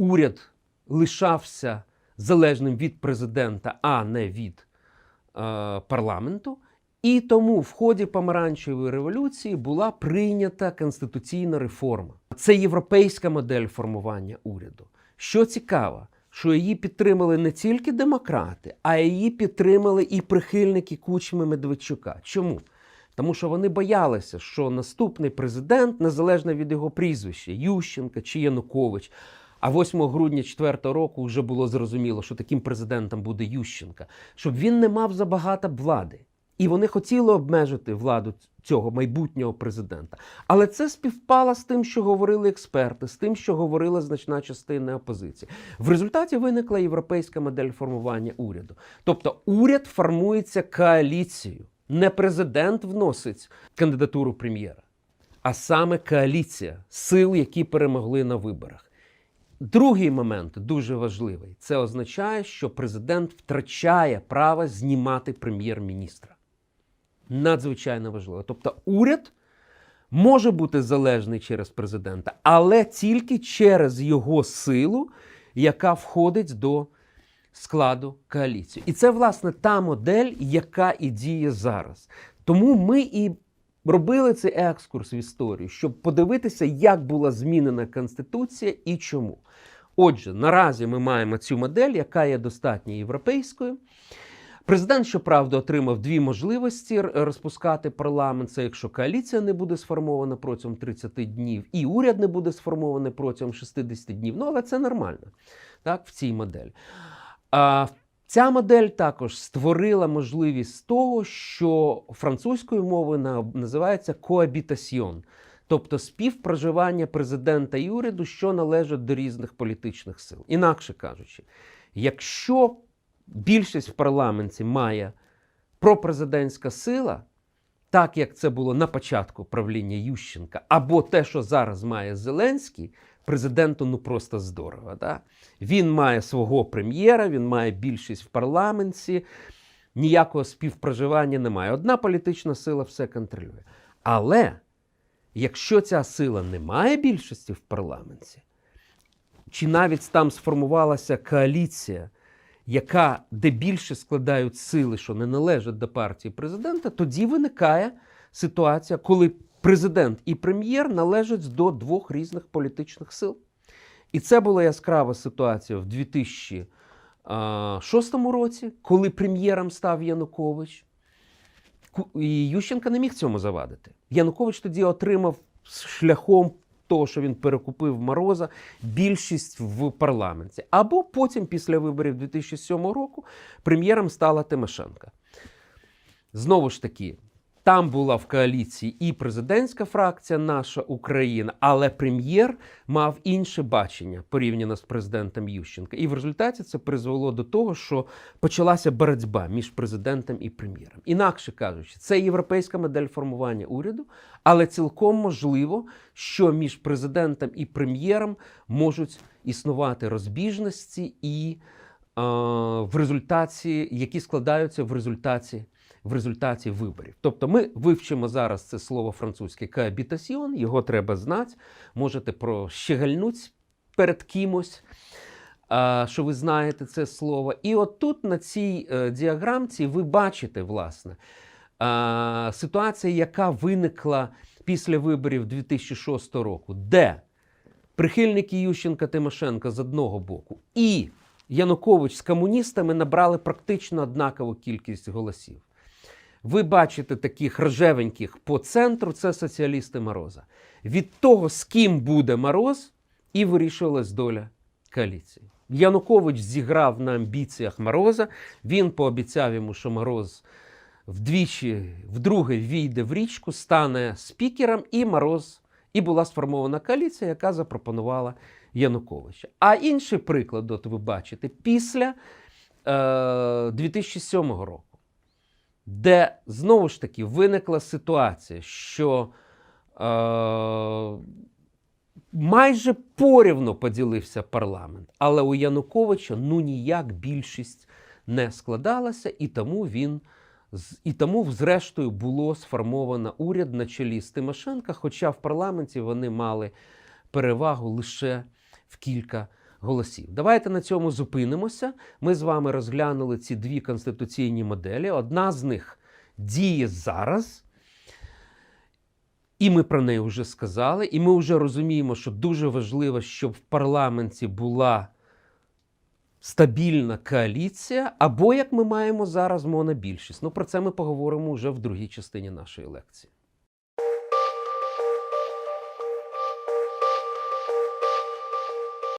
уряд лишався залежним від президента, а не від е, парламенту. І тому в ході помаранчевої революції була прийнята конституційна реформа. Це європейська модель формування уряду. Що цікаво, що її підтримали не тільки демократи, а її підтримали і прихильники Кучми Медведчука. Чому? Тому що вони боялися, що наступний президент, незалежно від його прізвища, Ющенка чи Янукович, а 8 грудня 2004 року вже було зрозуміло, що таким президентом буде Ющенка, щоб він не мав забагато влади. І вони хотіли обмежити владу цього майбутнього президента. Але це співпало з тим, що говорили експерти, з тим, що говорила значна частина опозиції. В результаті виникла європейська модель формування уряду. Тобто уряд формується коаліцією. Не президент вносить кандидатуру прем'єра, а саме коаліція сил, які перемогли на виборах. Другий момент дуже важливий: це означає, що президент втрачає право знімати прем'єр-міністра. Надзвичайно важливо. Тобто, уряд може бути залежний через президента, але тільки через його силу, яка входить до складу коаліції. І це, власне, та модель, яка і діє зараз. Тому ми і робили цей екскурс в історію, щоб подивитися, як була змінена Конституція і чому. Отже, наразі ми маємо цю модель, яка є достатньо європейською. Президент, щоправда, отримав дві можливості розпускати парламент. Це якщо коаліція не буде сформована протягом 30 днів, і уряд не буде сформований протягом 60 днів. Ну, але це нормально так, в цій моделі. А ця модель також створила можливість того, що французькою мовою називається коабітаціон, тобто співпроживання президента і уряду, що належать до різних політичних сил. Інакше кажучи, якщо більшість в парламенті має пропрезидентська сила, так як це було на початку правління Ющенка, або те, що зараз має Зеленський, президенту ну просто здорово. Да? Він має свого прем'єра, він має більшість в парламенті, ніякого співпроживання немає. Одна політична сила все контролює. Але якщо ця сила не має більшості в парламенті, чи навіть там сформувалася коаліція, яка де більше складають сили, що не належать до партії президента, тоді виникає ситуація, коли президент і прем'єр належать до двох різних політичних сил. І це була яскрава ситуація в 2006 році, коли прем'єром став Янукович. І Ющенка не міг цьому завадити. Янукович тоді отримав шляхом того, що він перекупив Мороза, більшість в парламенті. Або потім, після виборів 2007 року, прем'єром стала Тимошенка. Знову ж таки, там була в коаліції і президентська фракція, наша Україна, але прем'єр мав інше бачення порівняно з президентом Ющенка. І в результаті це призвело до того, що почалася боротьба між президентом і прем'єром. Інакше кажучи, це європейська модель формування уряду, але цілком можливо, що між президентом і прем'єром можуть існувати розбіжності і в результаті, які складаються в результаті в результаті виборів. Тобто ми вивчимо зараз це слово французьке коабітасьйон, його треба знати. Можете прощегальнуть перед кимось, що ви знаєте це слово. І от тут на цій е, діаграмці ви бачите, власне, ситуація, яка виникла після виборів 2006 року, де прихильники Ющенка Тимошенка з одного боку і Янукович з комуністами набрали практично однакову кількість голосів. Ви бачите таких рожевеньких по центру це соціалісти Мороза. Від того, з ким буде Мороз, і вирішувалась доля коаліції. Янукович зіграв на амбіціях Мороза. Він пообіцяв йому, що Мороз вдвічі, вдруге війде в річку, стане спікером, і Мороз, і була сформована коаліція, яка запропонувала Януковича. А інший приклад, от ви бачите, після е, 2007 року де знову ж таки виникла ситуація, що е, майже порівно поділився парламент, але у Януковича ну ніяк більшість не складалася, і тому він. І тому, зрештою, було сформовано уряд на чолі з Тимошенка, хоча в парламенті вони мали перевагу лише в кілька голосів. Давайте на цьому зупинимося. Ми з вами розглянули ці дві конституційні моделі. Одна з них діє зараз. І ми про неї вже сказали, і ми вже розуміємо, що дуже важливо, щоб в парламенті була стабільна коаліція, або як ми маємо зараз монобільшість. Ну про це ми поговоримо вже в другій частині нашої лекції.